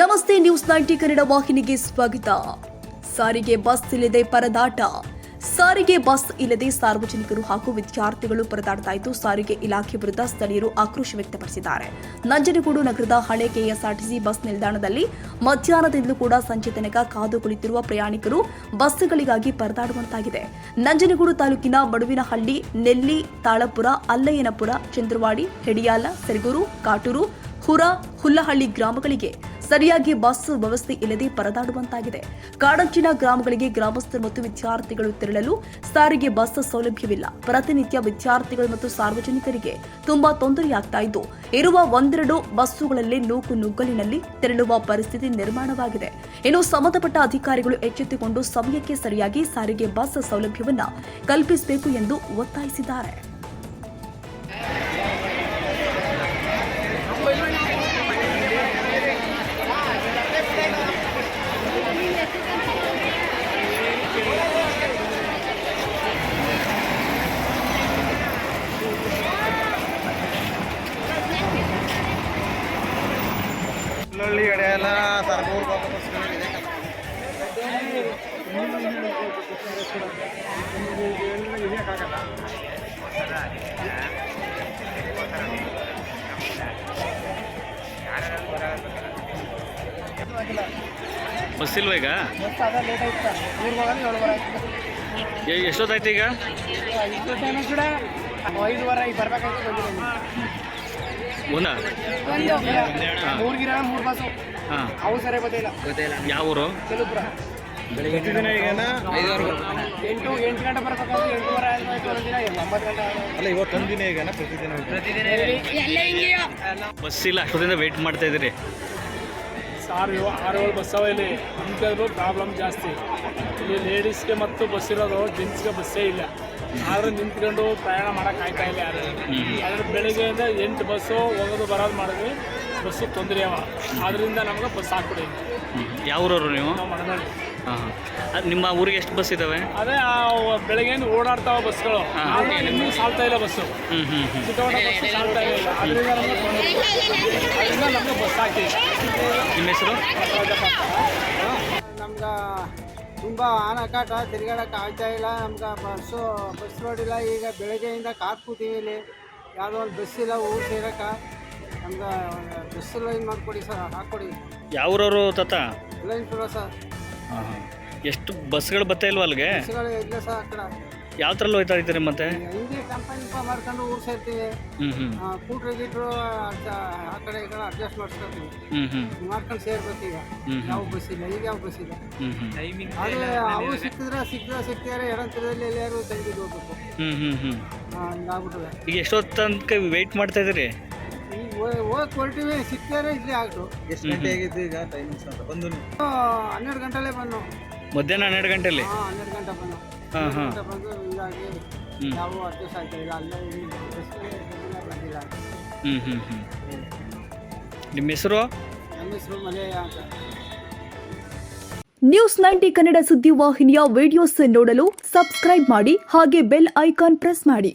ನಮಸ್ತೆ news ninety Kannada ವಾಹಿನಿಗೆ ಸ್ವಾಗತ. ಸಾರಿಗೆ ಬಸ್ ಇಲ್ಲದೆ ಪರದಾಟ. ಸಾರಿಗೆ ಬಸ್ ಇಲ್ಲದೆ ಸಾರ್ವಜನಿಕರು ಹಾಗೂ ವಿದ್ಯಾರ್ಥಿಗಳು ಪರದಾಡ್ತಾ ಇದ್ದು ಸಾರಿಗೆ ಇಲಾಖೆ ವಿರುದ್ಧ ಸ್ಥಳೀಯರು ಆಕ್ರೋಶ ವ್ಯಕ್ತಪಡಿಸಿದ್ದಾರೆ. ನಂಜನಗೂಡು ನಗರದ ಹಳೆ ಕೆಎಸ್ಆರ್ಟಿಸಿ ಬಸ್ ನಿಲ್ದಾಣದಲ್ಲಿ ಮಧ್ಯಾಹ್ನದಿಂದಲೂ ಕೂಡ ಸಂಜೆ ತನಕ ಕಾದು ಕುಳಿತಿರುವ ಪ್ರಯಾಣಿಕರು ಬಸ್ಗಳಿಗಾಗಿ ಪರದಾಡುವಂತಾಗಿದೆ. ನಂಜನಗೂಡು ತಾಲೂಕಿನ ಬಡುವಿನಹಳ್ಳಿ, ನೆಲ್ಲಿ, ತಾಳಪುರ, ಅಲ್ಲಯ್ಯನಪುರ, ಚಂದ್ರವಾಡಿ, ಹೆಡಿಯಾಲ, ಸೆರಗೂರು, ಕಾಟೂರು, ಹುರ, ಹುಲ್ಲಹಳ್ಳಿ ಗ್ರಾಮಗಳಿಗೆ ಸರಿಯಾಗಿ ಬಸ್ ವ್ಯವಸ್ಥೆ ಇಲ್ಲದೆ ಪರದಾಡುವಂತಾಗಿದೆ. ಕಾಡಂಚಿನ ಗ್ರಾಮಗಳಿಗೆ ಗ್ರಾಮಸ್ಥರು ಮತ್ತು ವಿದ್ಯಾರ್ಥಿಗಳು ತೆರಳಲು ಸಾರಿಗೆ ಬಸ್ ಸೌಲಭ್ಯವಿಲ್ಲ. ಪ್ರತಿನಿತ್ಯ ವಿದ್ಯಾರ್ಥಿಗಳು ಮತ್ತು ಸಾರ್ವಜನಿಕರಿಗೆ ತುಂಬಾ ತೊಂದರೆಯಾಗ್ತಾ ಇದ್ದು, ಇರುವ ಒಂದೆರಡು ಬಸ್ಸುಗಳಲ್ಲಿ ನೂಕು ನುಗ್ಗಲಿನಲ್ಲಿ ತೆರಳುವ ಪರಿಸ್ಥಿತಿ ನಿರ್ಮಾಣವಾಗಿದೆ. ಇನ್ನು ಸಂಬಂಧಪಟ್ಟ ಅಧಿಕಾರಿಗಳು ಎಚ್ಚೆತ್ತುಕೊಂಡು ಸಮಯಕ್ಕೆ ಸರಿಯಾಗಿ ಸಾರಿಗೆ ಬಸ್ ಸೌಲಭ್ಯವನ್ನು ಕಲ್ಪಿಸಬೇಕು ಎಂದು ಒತ್ತಾಯಿಸಿದ್ದಾರೆ. ಹುಲ್ಲಳ್ಳಿ ಎಡೆಯಲ್ಲ ಸರ್ಗೂರು ಬಸ್ ಇಲ್ವಾ ಈಗ? ಎಷ್ಟೊತ್ತಾಯ್ತು ಈಗ? ಇಷ್ಟು ಟೈಮ್ ಕೂಡ ಐದುವರೆ ಈಗ ಬರ್ಬೇಕಾಯ್ತು ಒಂದ? ಮೂರು ಗಿರ ಮೂರು ಬಸ್ಸು ಹಾಂ. ಅವು ಸರಿ ಗೊತ್ತಿಲ್ಲ. ಯಾವ ಊರು? ಕೆಲುಪುರ ಎಂಟು ಎಂಟು ಗಂಟೆ ಬರ್ಬೇಕಾದ್ರೆ ಎಂಟೂವರೆ ಆಯ್ತು ಒಂದಿನ ಒಂಬತ್ತು ಗಂಟೆ ಆಗೋದು. ಅಲ್ಲ ಇವತ್ತೊಂದು ದಿನ ಪ್ರತಿದಿನ ಬಸ್ ಇಲ್ಲ ಅಷ್ಟೊತ್ತಿಂದ ವೆಯ್ಟ್ ಮಾಡ್ತಾ ಇದ್ದೀರಿ. ಆರು ಆರು ಏಳು ಬಸ್ ಅವ ಇಲ್ಲಿ ನಿಂತಿದ್ರು ಪ್ರಾಬ್ಲಮ್ ಜಾಸ್ತಿ. ಇಲ್ಲಿ ಲೇಡೀಸ್ಗೆ ಮತ್ತು ಬಸ್ ಇರೋದು ಜೆಂಟ್ಸ್ಗೆ ಬಸ್ಸೇ ಇಲ್ಲ. ಆದರೂ ನಿಂತ್ಕೊಂಡು ಪ್ರಯಾಣ ಮಾಡೋಕೆ ಆಯ್ತಾ ಇಲ್ಲ ಯಾರು? ಆದರೆ ಬೆಳಿಗ್ಗೆಯಿಂದ ಎಂಟು ಬಸ್ಸು ಹೋಗೋದು ಬರೋದು ಮಾಡಿದ್ವಿ. ಬಸ್ಸು ತೊಂದರೆ ಅವ. ಅದರಿಂದ ನಮ್ಗೆ ಬಸ್ ಹಾಕ್ಬಿಡಿ ಯಾವ ಊರವರು ನೀವು? ನಾವು ಹಾಂ ಹಾಂ. ನಿಮ್ಮ ಊರಿಗೆ ಎಷ್ಟು ಬಸ್ ಇದ್ದಾವೆ ಅದೇ ಆ ಬೆಳಗ್ಗೆಯಿಂದ ಓಡಾಡ್ತಾವ ಬಸ್ಗಳು. ಆದರೆ ಇನ್ನೂ ಸಾಲ್ತಾ ಇಲ್ಲ ಬಸ್ಸು ಹ್ಞೂ ಹ್ಞೂ ಹ್ಞೂ ಚಿಕ್ಕವಡ ಬಸ್ಸು ಸಾಲ್ತಾ ಇಲ್ಲ. ಅದರಿಂದ ನಮಗೆ ತೊಂದರೆ ಅದರಿಂದ ನಮಗೆ ಬಸ್ ಹಾಕಿ ನಿಮ್ಮ ಹೆಸರು? ನಮ್ಗೆ ತುಂಬ ಆನಕಾಟ ತಿರ್ಗಾಡಕ್ಕೆ ಆಗ್ತಾ ಇಲ್ಲ. ನಮ್ಗೆ ಬಸ್ಸು ಬಸ್ ರೋಡ್ ಇಲ್ಲ. ಈಗ ಬೆಳಗ್ಗೆಯಿಂದ ಕಾರ್ ಕೂತೀವಿ ಇಲ್ಲಿ. ಯಾವುದೋ ಒಂದು ಬಸ್ ಇಲ್ಲ ಊರು ಸೇರಕ್ಕೆ. ನಮ್ಗೆ ಬಸ್ ಲೈನ್ ಮಾಡಿಕೊಡಿ ಸರ್ ಹಾಕ್ಕೊಡಿ. ಯಾವ ಊರವರು ತಾತ? ಲೈನ್ ಕೊಡೋ ಸರ್ ಎಷ್ಟು ಬಸ್ಗಳು ಬರ್ತಾ ಇಲ್ವಾ ಅಲ್ಲಿಗೆ? ಬಸ್ಗಳು ಇಲ್ಲ ಸರ್ ಆ ಕಡೆ. ಯಾವ ಥರಲ್ಲಿ ಹೋಯ್ತಾ ಇದ್ದೀರಿ ಮತ್ತೆ? ಹಿಂಗೆ ಕಂಪನಿ ಮಾಡ್ಕೊಂಡು ಊರು ಸೇರ್ತೀವಿ. ಹ್ಞೂ ಹ್ಞೂ ಕೂಟ್ರು ಗೀಟ್ರು ಆ ಕಡೆ ಈ ಕಡೆ ಅಡ್ಜಸ್ಟ್ ಮಾಡಿಸ್ಕೊತೀವಿ. ಹ್ಞೂ ಹ್ಞೂ ಮಾಡ್ಕೊಂಡು ಸೇರ್ಬೇಕು ಈಗ. ಹ್ಞೂ ಯಾವ ಬಸ್ ಇಲ್ಲ ಈಗ ಯಾವ ಬಸ್ ಇಲ್ಲ. ಹ್ಞೂ ಹ್ಞೂ ಆದರೆ ಅವು ಸಿಕ್ಕಿದ್ರೆ ಸಿಕ್ಕಿದ್ರೆ ಸಿಕ್ತಿದ್ದಾರೆ ಎಡಂತರದಲ್ಲಿ ಎಲ್ಲಾರು ತೆಗೆದು ಹೋಗ್ಬೇಕು ಹ್ಞೂ ಹ್ಞೂ ಹ್ಞೂ ಈಗ ಎಷ್ಟೊತ್ತು ತನಕ ವೆಯ್ಟ್ ಮಾಡ್ತಾ ಇದ್ದೀರಿ? ಹೋಗಿ ಹೊರಟಿವಿ ಸಿಕ್ತಾರೆ ಇಲ್ಲೇ ಆಗ್ತು ಎಷ್ಟು ಗಂಟೆ ಆಗಿದ್ದು ಈಗ ಟೈಮಿಂಗ್ಸ್ ಅಂತ ಬಂದು ನೀವು ಹನ್ನೆರಡು ಗಂಟೆಲೇ ಬಂದು. ಮಧ್ಯಾಹ್ನ ಹನ್ನೆರಡು ಗಂಟೆಲಿ? ಹಾಂ ಹನ್ನೆರಡು ಗಂಟೆ ಬಂದು. ಹಾಂ ಹಾಂ. ಗಂಟೆ ಬಂದು ಹೀಗಾಗಿ. ಯಾವ ಅಡ್ಜಸ್ಟ್ ಆಗ್ತಾ ಇಲ್ಲ ಅಲ್ಲೇ ಬಂದಿಲ್ಲ. ಹ್ಞೂ ಹ್ಞೂ ಹ್ಞೂ ನಿಮ್ಮ ಹೆಸರು? ನನ್ನ ಹೆಸರು ಮಲೆಯ ಅಂತ. ನ್ಯೂಸ್ ನೈಂಟಿ ಕನ್ನಡ ಸುದ್ದಿ ವಾಹಿನಿಯ ವಿಡಿಯೋಸ್ ನೋಡಲು ಸಬ್ಸ್ಕ್ರೈಬ್ ಮಾಡಿ ಹಾಗೆ ಬೆಲ್ ಐಕಾನ್ ಪ್ರೆಸ್ ಮಾಡಿ.